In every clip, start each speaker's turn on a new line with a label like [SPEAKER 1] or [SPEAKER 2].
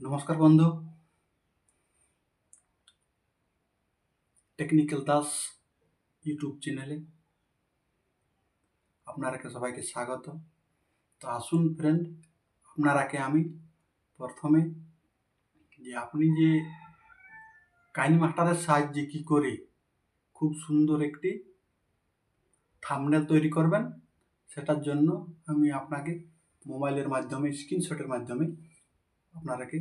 [SPEAKER 1] নমস্কার বন্ধু। Technical Das YouTube চ্যানেলে আপনারাকে সবাইকে স্বাগত। তো আসুন ফ্রেন্ড আপনারাকে আমি প্রথমে যে আপনি যে কাইন মাস্টারের সাহায্যে কি করে খুব সুন্দর একটি থামনেল তৈরি করবেন, সেটার জন্য আমি আপনাকে মোবাইলের মাধ্যমে স্ক্রিনশটের মাধ্যমে আপনারাকে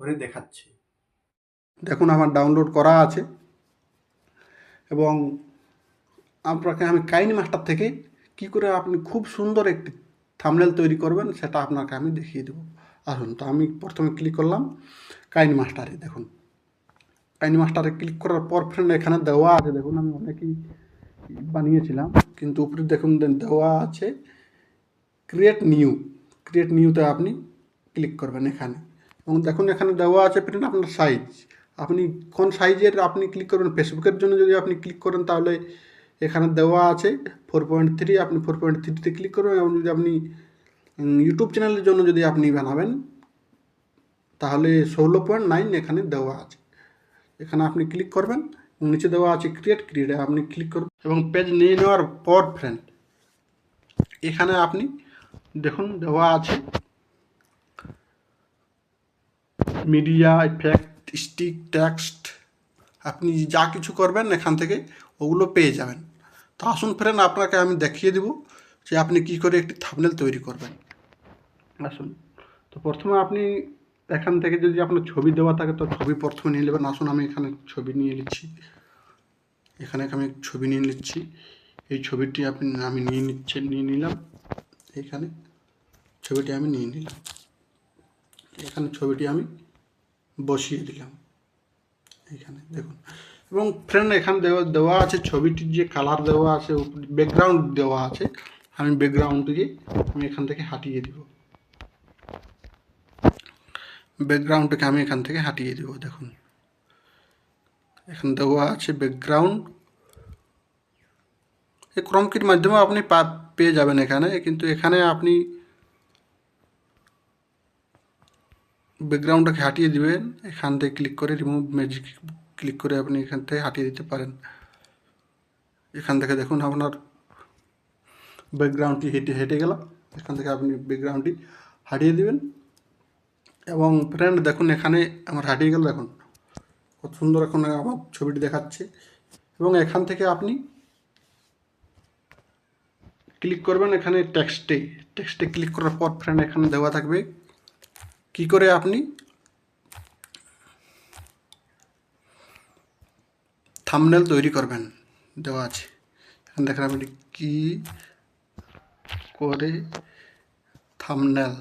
[SPEAKER 1] করে দেখাচ্ছি। দেখুন, আমার ডাউনলোড করা আছে এবং আপনাকে আমি কাইন মাস্টার থেকে কি করে আপনি খুব সুন্দর একটি থামনেল তৈরি করবেন সেটা আপনাকে আমি দেখিয়ে দেবো। আসুন, তো আমি প্রথমে ক্লিক করলাম কাইন মাস্টারে দেখুন। কাইন মাস্টারে ক্লিক করার পর ফ্রেন্ড এখানে দেওয়া আছে। দেখুন, আমি অনেকই বানিয়েছিলাম, কিন্তু উপরে দেখুন দেওয়া আছে ক্রিয়েট নিউ ক্রিয়েট নিউতে আপনি ক্লিক করবেন এখানে। এবং দেখুন, এখানে দেওয়া আছে প্রিন্ট আপনার সাইজ আপনি কোন সাইজের আপনি ক্লিক করবেন ফেসবুকের জন্য যদি আপনি ক্লিক করেন, তাহলে এখানে দেওয়া আছে ফোর পয়েন্ট থ্রি আপনি ফোর পয়েন্ট থ্রিতে ক্লিক করবেন এবং যদি আপনি ইউটিউব চ্যানেলের জন্য যদি আপনি বানাবেন, তাহলে ষোলো পয়েন্ট নাইন এখানে দেওয়া আছে। এখানে আপনি ক্লিক করবেন, এবং নিচে দেওয়া আছে ক্রিয়েট ক্রিয়েটে আপনি ক্লিক করবেন এবং পেজ নিয়ে নেওয়ার পর ফ্রেন্ড এখানে আপনি দেখুন, দেওয়া আছে মিডিয়া ইফেক্ট স্টিক টেক্সট আপনি যা কিছু করবেন এখান থেকে ওগুলো পেয়ে যাবেন। তো আসুন ফ্রেন্ড, আপনাকে আমি দেখিয়ে দেব যে আপনি কি করে একটি থামনেল তৈরি করবেন। আসুন। তো প্রথমে আপনি এখান থেকে যদি আপনার ছবি দেওয়া থাকে, তো ছবি প্রথমে নিয়ে নেবেন। আসুন, আমি এখানে ছবি নিয়ে নিচ্ছি। এখানে আমি ছবি নিয়ে নিচ্ছি। এই ছবিটি আপনি আমি নিয়ে নিচ্ছেন, নিয়ে নিলাম। এখানে ছবিটি আমি নিয়ে নিলাম। এখানে ছবিটি আমি বসিয়ে দিলাম। এখানে দেখুন। এবং ফ্রেন্ড এখানে দেওয়া দেওয়া আছে ছবিটির যে কালার দেওয়া আছে ব্যাকগ্রাউন্ড দেওয়া আছে, আমি ব্যাকগ্রাউন্ডটিকে আমি এখান থেকে হাটিয়ে দিব। ব্যাকগ্রাউন্ডটাকে আমি এখান থেকে হাটিয়ে দেব, দেখুন। এখানে দেওয়া আছে ব্যাকগ্রাউন্ড এই ক্রমকির মাধ্যমে আপনি পেয়ে যাবেন এখানে, কিন্তু এখানে আপনি ব্যাকগ্রাউন্ডটাকে হাটিয়ে দিবেন। এখান থেকে ক্লিক করে রিমুভ ম্যাজিক ক্লিক করে আপনি এখান থেকে হাটিয়ে দিতে পারেন। এখান থেকে দেখুন আপনার ব্যাকগ্রাউন্ডটি হেঁটে হেঁটে গেল। এখান থেকে আপনি ব্যাকগ্রাউন্ডটি হাটিয়ে দিবেন। এবং ফ্রেন্ড দেখুন এখানে আমার হাটিয়ে গেল দেখুন। কত সুন্দর এখন আমার ছবিটি দেখাচ্ছে। এবং এখান থেকে আপনি ক্লিক করবেন এখানে টেক্সটে টেক্সটে ক্লিক করার পর ফ্রেন্ড এখানে দেওয়া থাকবে। কি করে আপনি? থামনেল তৈরি করবেন, দেওয়া আছে। এখানে দেখেন আপনি কি করে থামনেল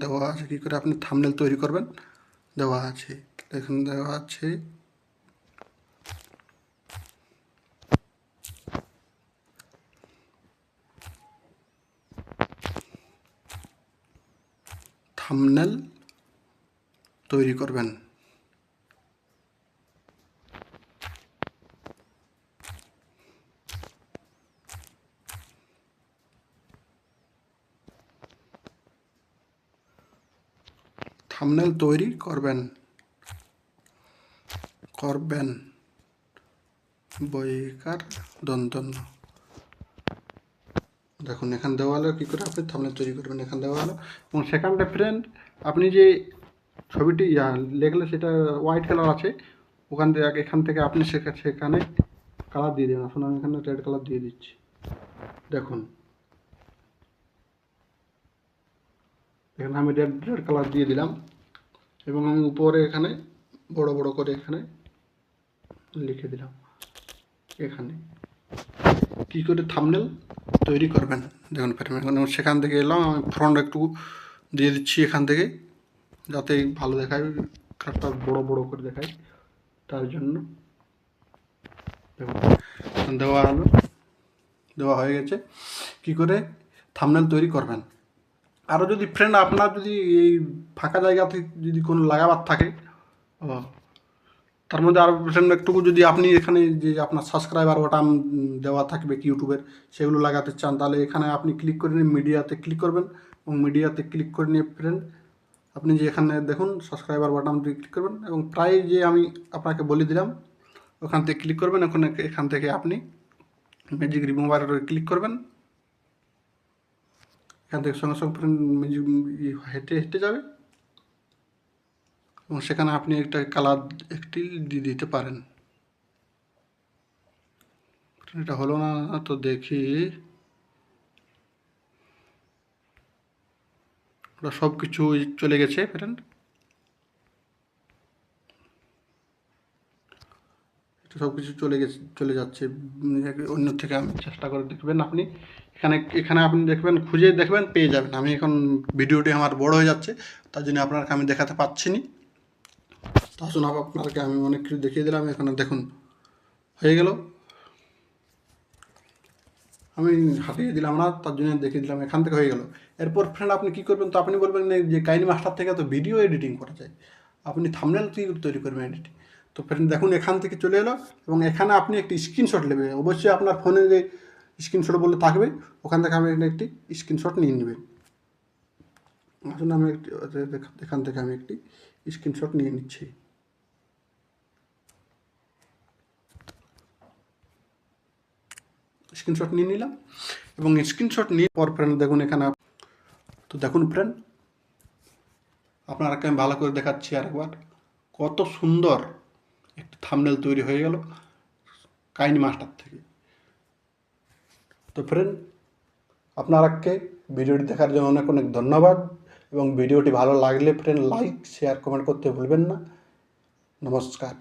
[SPEAKER 1] দেওয়া আছে, কি করে আপনি থামনেল তৈরি করবেন, দেওয়া আছে। এখানে দেওয়া আছে। থামনেল তৈরি করবেন। থামনেল তৈরি করবেন। করবেন। বইকার দন্তন্য। দেখুন, এখানে দেওয়া হলো, কী করে? আপনি থামনেল তৈরি করবেন, এখানে দেওয়া হলো। এবং সেখানটা ফ্রেন্ড আপনি যে ছবিটি লেখলে সেটা হোয়াইট কালার আছে, ওখান থেকে এখান থেকে আপনি সেখা- সেখানে কালার দিয়ে দেবেন। আসুন, আমি এখানে রেড কালার দিয়ে দিচ্ছি। দেখুন। এখানে আমি রেড রেড কালার দিয়ে দিলাম। এবং আমি উপরে এখানে, বড় বড় করে এখানে লিখে দিলাম। এখানে। কি করে? থামনেল তৈরি করবেন। দেখুন ফ্রেম এখন সেখান থেকে এলাম, আমি ফ্রন্ট একটু দিয়ে দিচ্ছি এখান থেকে, যাতে ভালো দেখায় কাঠটা বড় বড় করে দেখায়। তার জন্য দেখুন, দেওয়া হলো। দেওয়া হয়ে গেছে। কি করে? থামনেল তৈরি করবেন। আরও যদি ফ্রেন্ড আপনার যদি এই ফাঁকা জায়গাতে যদি কোনো লাগাবার থাকে তার মধ্যে আরও একটুকু যদি আপনি এখানে যে আপনার সাবস্ক্রাইবার বাটন দেওয়া থাকবে ইউটিউবের সেগুলো লাগাতে চান, তাহলে এখানে আপনি ক্লিক করে নিয়ে মিডিয়াতে ক্লিক করবেন। এবং মিডিয়াতে ক্লিক করে নিয়ে ফ্রেন্ড আপনি যে এখানে দেখুন সাবস্ক্রাইবার বাটন দিয়ে ক্লিক করবেন। এবং প্রায় যে আমি আপনাকে বলে দিলাম, ওখান থেকে ক্লিক করবেন। এখন এখান থেকে আপনি ম্যাজিক রিমুভার ক্লিক করবেন। এখান থেকে সঙ্গে সঙ্গে ফ্রেন্ড ম্যাজিক হেঁটে হেঁটে যাবে। এবং সেখানে আপনি একটা কালার একটি দিতে পারেন। এটা হলো না, তো দেখি। ওটা সব কিছু চলে গেছে ফ্রেন্ড সব কিছু চলে গেছে, চলে যাচ্ছে। অন্য থেকে আমি চেষ্টা করে দেখবেন আপনি। এখানে এখানে আপনি দেখবেন, খুঁজে দেখবেন, পেয়ে যাবেন। আমি এখন ভিডিওটি আমার বড় হয়ে যাচ্ছে, তার জন্য আপনাকে আমি দেখাতে পাচ্ছি না। তা আসুন আপ- আপনাকে আমি অনেক কিছু দেখিয়ে দিলাম, এখানে দেখুন, হয়ে গেল। আমি হাতিয়ে দিলাম না, তার জন্য দেখিয়ে দিলাম, এখান থেকে হয়ে গেল। এরপর ফ্রেন্ড আপনি কী করবেন তো আপনি বলবেন যে কাইনি মাস্টার থেকে তো ভিডিও এডিটিং করা যায়। আপনি থামনেল কী তৈরি করবেন এডিটিং তো ফ্রেন্ড দেখুন, এখান থেকে চলে এলো এবং এখানে আপনি একটি স্ক্রিনশট নেবে। অবশ্যই আপনার ফোনে যে স্ক্রিনশট বলে থাকবে, ওখান থেকে আপনি একটি স্ক্রিনশট নিয়ে নেবেন আসুন, আমি একটি, এখান থেকে আমি একটি স্ক্রিনশট নিয়ে নিচ্ছি। স্ক্রিনশট নিয়ে নিলাম। এবং স্ক্রিনশট নিয়ে পর ফ্রেন্ড দেখুন এখানে তো দেখুন ফ্রেন্ড আপনারাকে আমি ভালো করে দেখাচ্ছি আরেকবার। কত সুন্দর একটি থামনেল তৈরি হয়ে গেল কাইনি মাস্টার থেকে। তো ফ্রেন্ড আপনারাকে ভিডিওটি দেখার জন্য অনেক অনেক ধন্যবাদ। এবং ভিডিওটি ভালো লাগলে ফ্রেন্ড লাইক শেয়ার কমেন্ট করতে ভুলবেন না। নমস্কার।